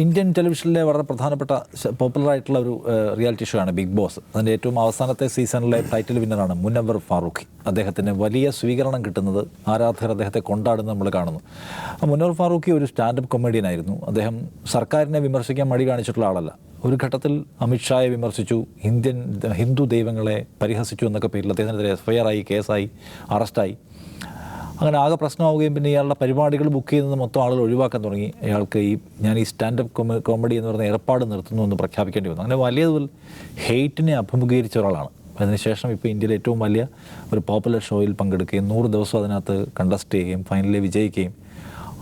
Indian ടെലിവിഷനിലെ വളരെ പ്രധാനപ്പെട്ട popular ആയിട്ടുള്ള ഒരു റിയാലിറ്റി ഷോ ആണ് ബിഗ് ബോസ്. അതിന്റെ ഏറ്റവും അവസാനത്തെ സീസണിലെ ടൈറ്റിൽ വിന്നറാണ് മുനവർ ഫാറൂഖി. അദ്ദേഹത്തിന് വലിയ സ്വീകരണം കിട്ടുന്നത് ആരാധകർ അദ്ദേഹത്തെ കൊണ്ടാടുന്നത് നമ്മൾ കാണുന്നു. മുനവർ ഫാറൂഖി ഒരു സ്റ്റാൻഡപ്പ് കൊമേഡിയൻ ആയിരുന്നു. അദ്ദേഹം സർക്കാരിനെ വിമർശിക്കാൻ മടി കാണിച്ചിട്ടുള്ള ആളല്ല. ഒരു ഘട്ടത്തിൽ അമിത്ഷായെ വിമർശിച്ചു. ഇന്ത്യൻ ഹിന്ദു ദൈവങ്ങളെ പരിഹസിച്ചു എന്നൊക്കെ പേരിൽ അദ്ദേഹത്തിനെതിരെ എഫ് എഫ്ഐആർ ആയി കേസായി അറസ്റ്റായി. അങ്ങനെ ആകെ പ്രശ്നമാവുകയും പിന്നെ ഇയാളുടെ പരിപാടികൾ ബുക്ക് ചെയ്യുന്നത് മൊത്തം ആളുകൾ ഒഴിവാക്കാൻ തുടങ്ങി. അയാൾക്ക് ഈ ഞാൻ ഈ സ്റ്റാൻഡപ്പ് കോമ കോമഡി എന്ന് പറയുന്ന ഏർപ്പാട് നിർത്തുന്നു എന്ന് പ്രഖ്യാപിക്കേണ്ടി വന്നു. അങ്ങനെ വലിയ ഹെയ്റ്റിനെ അഭിമുഖീകരിച്ച ഒരാളാണ്. അതിനുശേഷം ഇപ്പോൾ ഇന്ത്യയിലെ ഏറ്റവും വലിയ ഒരു പോപ്പുലർ ഷോയിൽ പങ്കെടുക്കുകയും നൂറ് ദിവസം അതിനകത്ത് കണ്ടസ്റ്റ് ചെയ്യുകയും ഫൈനലിൽ വിജയിക്കുകയും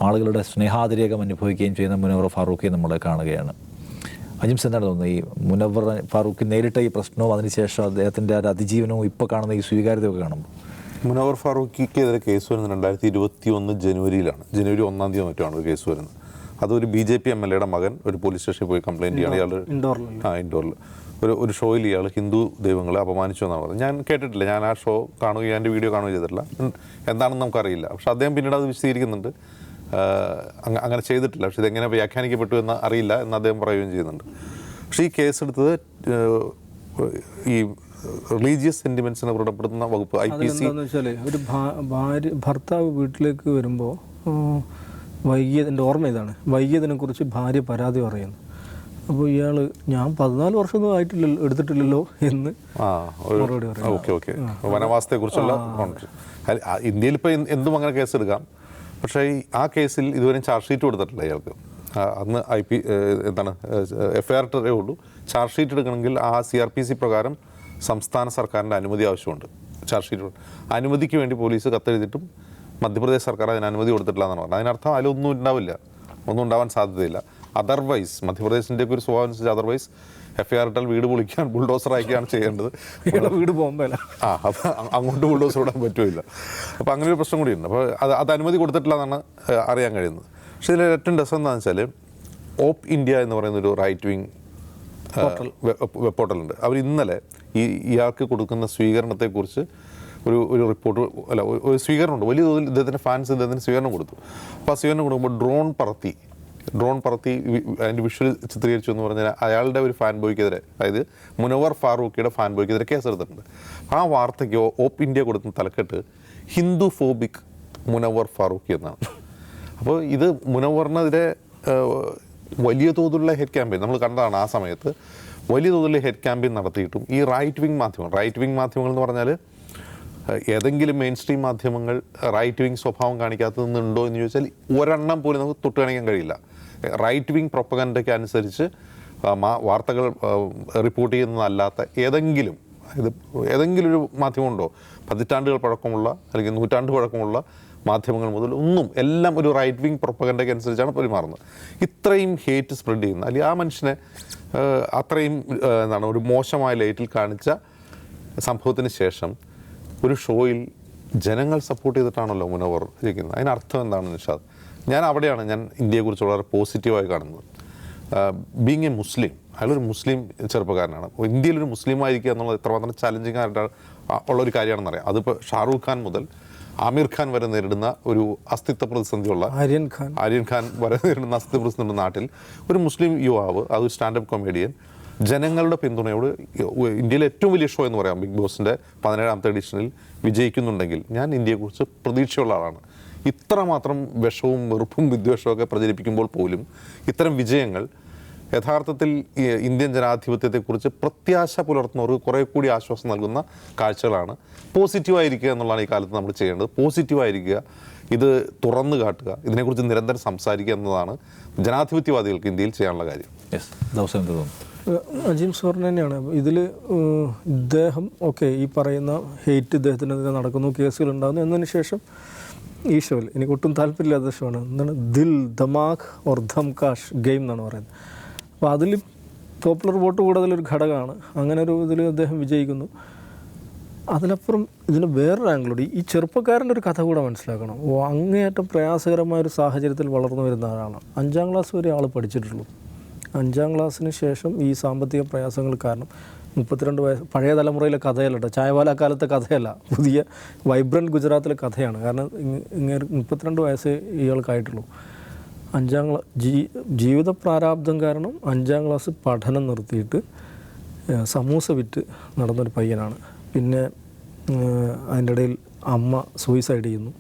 ആളുകളുടെ സ്നേഹാതിരേകം അനുഭവിക്കുകയും ചെയ്യുന്ന മുനവർ ഫാറൂഖിയെ നമ്മൾ കാണുകയാണ്. അജിംസ് എന്താണ് തോന്നുന്നത് ഈ മുനവർ ഫാറൂഖ് നേരിട്ട ഈ പ്രശ്നവും അതിനുശേഷം അദ്ദേഹത്തിന്റെ ഒരു അതിജീവനവും ഇപ്പോൾ കാണുന്ന ഈ സ്വീകാര്യതയൊക്കെ കാണുമ്പോൾ. മുനവർ ഫാറൂഖിക്കെതിരെ കേസ് വരുന്നത് രണ്ടായിരത്തി ഇരുപത്തി ഒന്ന് ജനുവരിയിലാണ്. ജനുവരി ഒന്നാം തീയതി മറ്റാണ് ഒരു കേസ് വരുന്നത്. അതൊരു B J P M L എയുടെ മകൻ ഒരു പോലീസ് സ്റ്റേഷനിൽ പോയി കംപ്ലയിന്റ് ചെയ്യാണ്. ഇയാൾ ആ ഇൻഡോറിൽ. ഒരു ഒരു ഷോയിൽ ഇയാൾ ഹിന്ദു ദൈവങ്ങളെ അപമാനിച്ചു എന്നാണ് പറഞ്ഞത്. ഞാൻ കേട്ടിട്ടില്ല. ഞാൻ ആ ഷോ കാണുകയും എന്റെ വീഡിയോ കാണുകയും ചെയ്തിട്ടില്ല. എന്താണെന്ന് നമുക്കറിയില്ല. പക്ഷെ അദ്ദേഹം പിന്നീട് അത് വിശദീകരിക്കുന്നുണ്ട്. അങ്ങനെ ചെയ്തിട്ടില്ല. പക്ഷെ ഇതെങ്ങനെ വ്യാഖ്യാനിക്കപ്പെട്ടു എന്ന് അറിയില്ല എന്ന് അദ്ദേഹം പറയുകയും ചെയ്യുന്നുണ്ട്. പക്ഷേ ഈ കേസ് എടുത്തത് ഈ റിലീജിയസ് സെന്റിമെന്റ്സിനെ വ്രണപ്പെടുത്തുന്ന വകുപ്പ് ഐ പി സി ഒരു ഭാര്യ ഭർത്താവ് വീട്ടിലേക്ക് വരുമ്പോൾ വൈകിയതിന്റെ ഓർമ്മ ഇതാണ് വൈകിയതിനെ കുറിച്ച് ഭാര്യ പരാതി പറയുന്നു. അപ്പോൾ ഇയാൾ ഞാൻ പതിനാല് വർഷമൊന്നും ആയിട്ടില്ലല്ലോ എടുത്തിട്ടില്ലല്ലോ എന്ന് മറുപടി പറയും. Okay okay. വനവാസത്തെ കുറിച്ചുള്ള ഇന്ത്യയിൽ ഇപ്പോൾ എന്തും അങ്ങനെ കേസ് എടുക്കാം പക്ഷേ ഈ ആ കേസിൽ ഇതുവരെയും ചാർജ് ഷീറ്റ് കൊടുത്തിട്ടില്ല ഇയാൾക്ക്. അന്ന് ഐ പി എന്താണ് എഫ് ഐ ആർ ഉള്ളൂ. ചാർജ് ഷീറ്റ് എടുക്കണമെങ്കിൽ ആ സി ആർ പി സി പ്രകാരം സംസ്ഥാന സർക്കാരിന്റെ അനുമതി ആവശ്യമുണ്ട്. ചാർജ് ഷീറ്റ് അനുമതിക്ക് വേണ്ടി പോലീസ് കത്തെഴുതിയിട്ടും മധ്യപ്രദേശ് സർക്കാർ അതിന് അനുമതി കൊടുത്തിട്ടില്ല എന്നാണ് പറഞ്ഞത്. അതിനർത്ഥം അതിലൊന്നും ഉണ്ടാവില്ല. ഒന്നും ഉണ്ടാവാൻ സാധ്യതയില്ല. അതർവൈസ് മധ്യപ്രദേശിന്റെ ഒക്കെ ഒരു സ്വഭാവം അനുസരിച്ച് അതർവൈസ് എഫ് ഐ ആർ ഇട്ടാൽ വീട് പൊളിക്കാൻ ബുൾഡോസർ അയക്കുകയാണ് ചെയ്യേണ്ടത്. വീട് ബോംബെല ആ അത് അങ്ങോട്ട് ബുൾഡോസർ ഇടാൻ പറ്റുമില്ല അപ്പോൾ അങ്ങനെ ഒരു പ്രശ്നം കൂടിയുണ്ട് അപ്പോൾ അത് അത് അനുമതി കൊടുത്തിട്ടില്ല എന്നാണ് അറിയാൻ കഴിയുന്നത്. പക്ഷേ ഇതിൽ ഏറ്റവും രസം എന്താണെന്ന് വെച്ചാൽ ഓപ്പ് ഇന്ത്യ എന്ന് പറയുന്ന ഒരു റൈറ്റ് വിങ് വെബ് പോർട്ടലുണ്ട് അവർ ഇന്നലെ ഈ ഇയാൾക്ക് കൊടുക്കുന്ന സ്വീകരണത്തെക്കുറിച്ച് ഒരു ഒരു റിപ്പോർട്ട് അല്ല ഒരു- സ്വീകരണം ഉണ്ട് വലിയ തോതിൽ ഇദ്ദേഹത്തിന്റെ ഫാൻസ് ഇദ്ദേഹത്തിന് സ്വീകരണം കൊടുത്തു. അപ്പോൾ ആ സ്വീകരണം കൊടുക്കുമ്പോൾ ഡ്രോൺ പറത്തി ഡ്രോൺ പറത്തി അതിന്റെ വിഷ്വൽ ചിത്രീകരിച്ചു എന്ന് പറഞ്ഞാൽ അയാളുടെ ഒരു ഫാൻ ബോയ്ക്കെതിരെ അതായത് മുനവർ ഫാറൂഖിയുടെ ഫാൻ ബോയ്ക്കെതിരെ കേസെടുത്തിട്ടുണ്ട്. ആ വാർത്തയ്ക്ക് ഓപ്പ് ഇന്ത്യ കൊടുക്കുന്ന തലക്കെട്ട് ഹിന്ദു ഫോബിക് മുനവർ ഫാറൂഖി എന്നാണ്. അപ്പോൾ ഇത് മുനവറിനെതിരെ വലിയ തോതിലുള്ള ഹെഡ് ക്യാമ്പയിൻ നമ്മൾ കണ്ടതാണ് ആ സമയത്ത് വലിയ തോതിലുള്ള ഹെഡ് ക്യാമ്പയിൻ നടത്തിയിട്ടും ഈ റൈറ്റ് വിങ് മാധ്യമം റൈറ്റ് വിങ് മാധ്യമങ്ങൾ എന്ന് പറഞ്ഞാൽ ഏതെങ്കിലും മെയിൻ സ്ട്രീം മാധ്യമങ്ങൾ റൈറ്റ് വിങ് സ്വഭാവം കാണിക്കാത്തതുണ്ടോ എന്ന് ചോദിച്ചാൽ ഒരെണ്ണം പോലും നമുക്ക് തൊട്ട് കാണിക്കാൻ കഴിയില്ല. റൈറ്റ് വിങ് പ്രൊപ്പഗൻഡയ്ക്ക് അനുസരിച്ച് വാർത്തകൾ റിപ്പോർട്ട് ചെയ്യുന്നതല്ലാത്ത ഏതെങ്കിലും ഇത് ഏതെങ്കിലും ഒരു മാധ്യമമുണ്ടോ? പതിറ്റാണ്ടുകൾ പഴക്കമുള്ള അല്ലെങ്കിൽ നൂറ്റാണ്ട് പഴക്കമുള്ള മാധ്യമങ്ങൾ മുതൽ ഒന്നും എല്ലാം ഒരു റൈറ്റ് വിങ് പ്രൊപ്പഗൻഡയ്ക്ക് അനുസരിച്ചാണ് പെരുമാറുന്നത്. ഇത്രയും ഹേറ്റ് സ്പ്രെഡ് ചെയ്യുന്ന അല്ലെങ്കിൽ ആ മനുഷ്യനെ അത്രയും എന്താണ് ഒരു മോശമായ ലൈറ്റിൽ കാണിച്ച സംഭവത്തിന് ശേഷം ഒരു ഷോയിൽ ജനങ്ങൾ സപ്പോർട്ട് ചെയ്തിട്ടാണല്ലോ മുനവർ ഇരിക്കുന്നത്. അതിനർത്ഥം എന്താണ് നിഷാദ്? ഞാൻ അവിടെയാണ് ഞാൻ ഇന്ത്യയെക്കുറിച്ച് വളരെ പോസിറ്റീവായി കാണുന്നത്. ബീങ് എ മുസ്ലിം അയാളൊരു മുസ്ലിം ചെറുപ്പക്കാരനാണ്. ഇന്ത്യയിൽ ഇന്ത്യയിലൊരു മുസ്ലിം ആയിരിക്കുക എന്നുള്ളത് എത്രമാത്രം ചലഞ്ചിങ് ആയിട്ട് ഉള്ള ഒരു കാര്യമാണെന്നറിയാം അതിപ്പോൾ ഷാറൂഖ് ഖാൻ മുതൽ ആമിർ ഖാൻ വരെ നേരിടുന്ന ഒരു അസ്തിത്വ പ്രതിസന്ധിയുള്ള ആര്യൻ ഖാൻ. ആര്യൻ ഖാൻ വരെ നേരിടുന്ന അസ്തിത്വ പ്രതിസന്ധി നാട്ടിൽ ഒരു മുസ്ലിം യുവാവ് അത് സ്റ്റാൻഡപ്പ് കൊമേഡിയൻ ജനങ്ങളുടെ പിന്തുണയോട് ഇന്ത്യയിലെ ഏറ്റവും വലിയ ഷോ എന്ന് പറയാം. ബിഗ് ബോസിന്റെ പതിനേഴാമത്തെ എഡിഷനിൽ വിജയിക്കുന്നുണ്ടെങ്കിൽ ഞാൻ ഇന്ത്യയെക്കുറിച്ച് പ്രതീക്ഷയുള്ള ആളാണ്. ഇത്രമാത്രം വിഷവും വെറുപ്പും വിദ്വേഷവും ഒക്കെ പ്രചരിപ്പിക്കുമ്പോൾ പോലും ഇത്തരം വിജയങ്ങൾ യഥാർത്ഥത്തിൽ ഇന്ത്യൻ ജനാധിപത്യത്തെക്കുറിച്ച് പ്രത്യാശ പുലർത്തുന്നവർക്ക് കുറേ കൂടി ആശ്വാസം നൽകുന്ന കാഴ്ചകളാണ്. പോസിറ്റീവായിരിക്കുക എന്നുള്ളതാണ് ഈ കാലത്ത് നമ്മൾ ചെയ്യേണ്ടത്. പോസിറ്റീവായിരിക്കുക ഇത് തുറന്നു കാട്ടുക ഇതിനെക്കുറിച്ച് നിരന്തരം സംസാരിക്കുക എന്നതാണ് ജനാധിപത്യവാദികൾക്ക് ഇന്ത്യയിൽ ചെയ്യാനുള്ള കാര്യം. യെസ് ദിവസം തോന്നുന്നു. അജീം സോറിന് തന്നെയാണ്. ഇതിൽ ഇദ്ദേഹം ഓക്കെ ഈ പറയുന്ന ഹെയ്റ്റ് ഇദ്ദേഹത്തിനെതിരെ നടക്കുന്നു കേസുകൾ ഉണ്ടാകുന്നു എന്നതിന് ശേഷം ഈ എനിക്ക് ഒട്ടും താല്പര്യമില്ലാത്ത ആണ് എന്താണ്? ദിൽ ദമാഖ് ഓർ ധംകാഷ് ഗെയിം എന്നാണ് പറയുന്നത്. അപ്പോൾ അതിൽ പോപ്പുലർ വോട്ട് കൂടുതലൊരു ഘടകമാണ്. അങ്ങനെ ഒരു ഇതിൽ അദ്ദേഹം വിജയിക്കുന്നു. അതിനപ്പുറം ഇതിന് വേറൊരു ആംഗിളുണ്ട് ഈ ചെറുപ്പക്കാരന്റെ ഒരു കഥ കൂടെ മനസ്സിലാക്കണം. അങ്ങേയറ്റം പ്രയാസകരമായ ഒരു സാഹചര്യത്തിൽ വളർന്നു വരുന്ന ആളാണ്. അഞ്ചാം ക്ലാസ് വരെ ആൾ പഠിച്ചിട്ടുള്ളൂ. അഞ്ചാം ക്ലാസ്സിന് ശേഷം ഈ സാമ്പത്തിക പ്രയാസങ്ങൾ കാരണം മുപ്പത്തിരണ്ട് വയസ്സ് പഴയ തലമുറയിലെ കഥയല്ല കേട്ടോ ചായവാല കാലത്തെ കഥയല്ല. പുതിയ വൈബ്രന്റ് ഗുജറാത്തിലെ കഥയാണ്. കാരണം ഇങ്ങ- ഇങ്ങനെ മുപ്പത്തിരണ്ട് വയസ്സ് ഇയാൾക്കായിട്ടുള്ളൂ. അഞ്ചാം ക്ലാസ് ജീ ജീവിത പ്രാരാബ്ദം കാരണം അഞ്ചാം ക്ലാസ് പഠനം നിർത്തിയിട്ട് സമൂസ വിറ്റ് നടന്നൊരു പയ്യനാണ്. പിന്നെ അതിന്റെ ഇടയിൽ അമ്മ സൂയിസൈഡ് ചെയ്യുന്നു.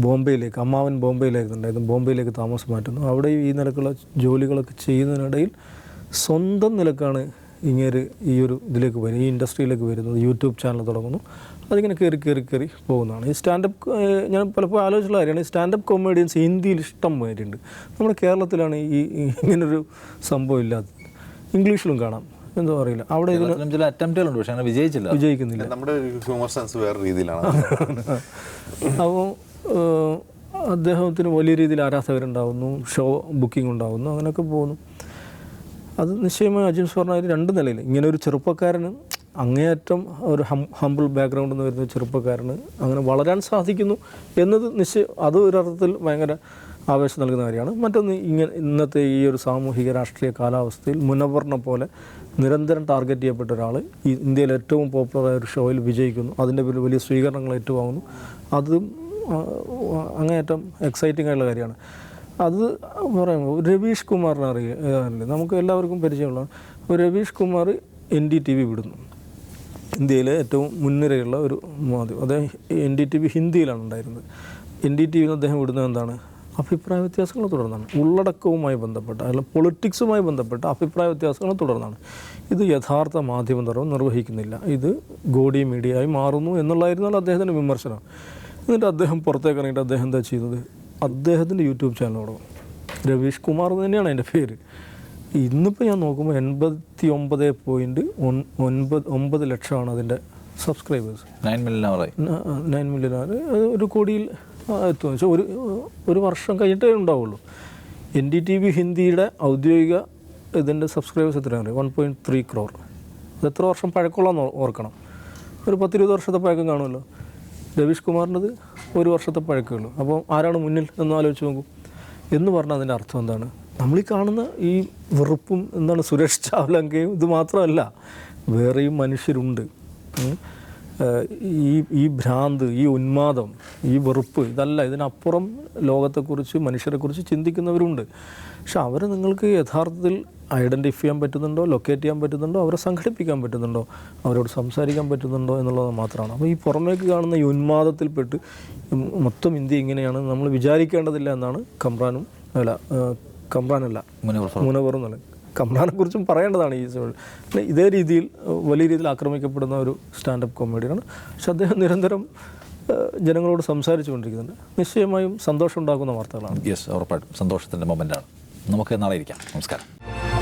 ബോംബെയിലേക്ക് അമ്മാവൻ ബോംബെയിലായിരുന്നുണ്ടായിരുന്നു ബോംബെയിലേക്ക് താമസം മാറ്റുന്നു. അവിടെ ഈ നിലക്കുള്ള ജോലികളൊക്കെ ചെയ്യുന്നതിനിടയിൽ സ്വന്തം നിലക്കാണ് ഇങ്ങനെ ഈ ഒരു ഇതിലേക്ക് വരുന്നത് ഈ ഇൻഡസ്ട്രിയിലേക്ക് വരുന്നത് യൂട്യൂബ് ചാനൽ തുടങ്ങുന്നു. അതിങ്ങനെ കയറി കയറി കയറി പോകുന്നതാണ്. ഈ സ്റ്റാൻഡപ്പ് ഞാൻ പലപ്പോഴും ആലോചിച്ചുള്ള കാര്യമാണ് ഈ സ്റ്റാൻഡപ്പ് കൊമേഡിയൻസ് ഇന്ത്യയിൽ ഇഷ്ടം വരുന്നുണ്ട് നമ്മുടെ കേരളത്തിലാണ് ഈ ഇങ്ങനൊരു സംഭവം ഇല്ലാത്തത്. ഇംഗ്ലീഷിലും കാണാം എന്തോ അറിയില്ല. അവിടെ ചില അറ്റംപ്റ്റുകളുണ്ട് പക്ഷേ അങ്ങനെ വിജയിച്ചില്ല. വിജയിക്കുന്നില്ല. നമ്മുടെ ഹ്യൂമർ സെൻസ് വേറെ രീതിയിലാണ്. അപ്പോൾ അദ്ദേഹത്തിന് വലിയ രീതിയിൽ ആരാധകരുണ്ടാവുന്നു ഷോ ബുക്കിംഗ് ഉണ്ടാവുന്നു അങ്ങനെയൊക്കെ പോകുന്നു. അത് നിശ്ചയമായി അജിൻ സ്വർണ രണ്ട് നിലയിൽ ഇങ്ങനെ ഒരു ചെറുപ്പക്കാരന് അങ്ങേയറ്റം ഒരു ഹം ഹമ്പിൾ ബാക്ക്ഗ്രൗണ്ടിൽ നിന്ന് വരുന്ന ചെറുപ്പക്കാരന് അങ്ങനെ വളരാൻ സാധിക്കുന്നു എന്നത് നിശ്ചയ അത് ഒരർത്ഥത്തിൽ ഭയങ്കര ആവേശം നൽകുന്ന കാര്യമാണ്. മറ്റൊന്ന് ഇങ്ങനെ ഇന്നത്തെ ഈ ഒരു സാമൂഹിക രാഷ്ട്രീയ കാലാവസ്ഥയിൽ മുനവർണ പോലെ നിരന്തരം ടാർഗറ്റ് ചെയ്യപ്പെട്ട ഒരാൾ ഇന്ത്യയിൽ ഏറ്റവും പോപ്പുലറായ ഒരു ഷോയിൽ വിജയിക്കുന്നു. അതിന്റെ പേരിൽ വലിയ സ്വീകരണങ്ങൾ ഏറ്റുവാങ്ങുന്നു. അതും അങ്ങേയറ്റം എക്സൈറ്റിംഗ് ആയിട്ടുള്ള കാര്യമാണ്. അത് പറയുമ്പോൾ രവീഷ് കുമാറിനെ അറിയില്ലേ? നമുക്ക് എല്ലാവർക്കും പരിചയമുള്ള Ravish Kumar N D T V വിടുന്നു. ഇന്ത്യയിലെ ഏറ്റവും മുൻനിരയുള്ള ഒരു മാധ്യമം. അദ്ദേഹം എൻ ഡി ടി വി ഹിന്ദിയിലാണ് ഉണ്ടായിരുന്നത്. എൻ ഡി ടി വിന്ന് അദ്ദേഹം വിടുന്നത് എന്താണ്? അഭിപ്രായ വ്യത്യാസങ്ങൾ തുടർന്നാണ്. ഉള്ളടക്കവുമായി ബന്ധപ്പെട്ട അല്ല പൊളിറ്റിക്സുമായി ബന്ധപ്പെട്ട അഭിപ്രായ വ്യത്യാസങ്ങൾ തുടർന്നാണ്. ഇത് യഥാർത്ഥ മാധ്യമ നിർവഹിക്കുന്നില്ല. ഇത് ഗോഡി മീഡിയ ആയി മാറുന്നു എന്നുള്ളതായിരുന്നല്ലോ അദ്ദേഹത്തിന്റെ വിമർശനം. എന്നിട്ട് അദ്ദേഹം പുറത്തേക്ക് ഇറങ്ങിയിട്ട് അദ്ദേഹം എന്താ ചെയ്തത്? അദ്ദേഹത്തിന്റെ യൂട്യൂബ് ചാനൽ തുടങ്ങും. രവീഷ് കുമാർ എന്ന് തന്നെയാണ് എന്റെ പേര്. ഇന്നിപ്പോൾ ഞാൻ നോക്കുമ്പോൾ എൺപത്തി ഒമ്പത് പോയിന്റ് ഒൻപത് ഒമ്പത് ലക്ഷമാണ് അതിന്റെ subscribers. Nine million nine million ഒരു കോടിയിൽ എത്തുമെന്ന് വെച്ചാൽ ഒരു ഒരു വർഷം കഴിഞ്ഞിട്ടേ ഉണ്ടാവുള്ളൂ. എൻ ഡി ടി വി ഹിന്ദിയുടെ ഔദ്യോഗിക ഇതിന്റെ സബ്സ്ക്രൈബേഴ്സ് എത്രയാണ് വൺ പോയിന്റ് ത്രീ ക്രോർ. അത് എത്ര വർഷം പഴക്കമുള്ളതെന്ന് ഓർക്കണം. ഒരു പത്തിരുപത് വർഷത്തെ പഴക്കം കാണുമല്ലോ. രവീഷ് കുമാറിന്റെത് ഒരു വർഷത്തെ പഴക്കമുള്ളൂ. അപ്പോൾ ആരാണ് മുന്നിൽ എന്ന് ആലോചിച്ച് നോക്കൂ. എന്ന് പറഞ്ഞാൽ അതിന്റെ അർത്ഥം എന്താണ്? നമ്മൾ ഈ കാണുന്ന ഈ വെറുപ്പും എന്താണ് സുരക്ഷാവലങ്കയും ഇത് മാത്രമല്ല വേറെയും മനുഷ്യരുണ്ട്. ഈ ഈ ഭ്രാന്ത് ഈ ഉന്മാദം ഈ വെറുപ്പ് ഇതല്ല ഇതിനപ്പുറം ലോകത്തെക്കുറിച്ച് മനുഷ്യരെക്കുറിച്ച് ചിന്തിക്കുന്നവരുണ്ട്. പക്ഷെ അവർ നിങ്ങൾക്ക് യഥാർത്ഥത്തിൽ ഐഡന്റിഫൈ ചെയ്യാൻ പറ്റുന്നുണ്ടോ ലൊക്കേറ്റ് ചെയ്യാൻ പറ്റുന്നുണ്ടോ അവരെ സംഘടിപ്പിക്കാൻ പറ്റുന്നുണ്ടോ അവരോട് സംസാരിക്കാൻ പറ്റുന്നുണ്ടോ എന്നുള്ളത് മാത്രമാണ്. അപ്പോൾ ഈ പുറമേക്ക് കാണുന്ന ഈ ഉന്മാദത്തിൽപ്പെട്ട് മൊത്തം ഇന്ത്യ ഇങ്ങനെയാണ് നമ്മൾ വിചാരിക്കേണ്ടതില്ല എന്നാണ് കമ്രാനും അല്ല കമ്രാനല്ല മുനവർ മുനവർ എന്നുള്ളത് കമ്രാനെ കുറിച്ചും പറയേണ്ടതാണ് ഈ പിന്നെ ഇതേ രീതിയിൽ വലിയ രീതിയിൽ ആക്രമിക്കപ്പെടുന്ന ഒരു സ്റ്റാൻഡപ്പ് കോമഡിയാണ്. പക്ഷെ അദ്ദേഹം നിരന്തരം ജനങ്ങളോട് സംസാരിച്ചു കൊണ്ടിരിക്കുന്നുണ്ട് നിശ്ചയമായും സന്തോഷം ഉണ്ടാക്കുന്ന വാർത്തകളാണ്. യെസ് ഉറപ്പായിട്ടും. സന്തോഷത്തിന്റെ മൊമെന്റാണ്. നമുക്ക് നാളെ ഇരിക്കാം. നമസ്കാരം.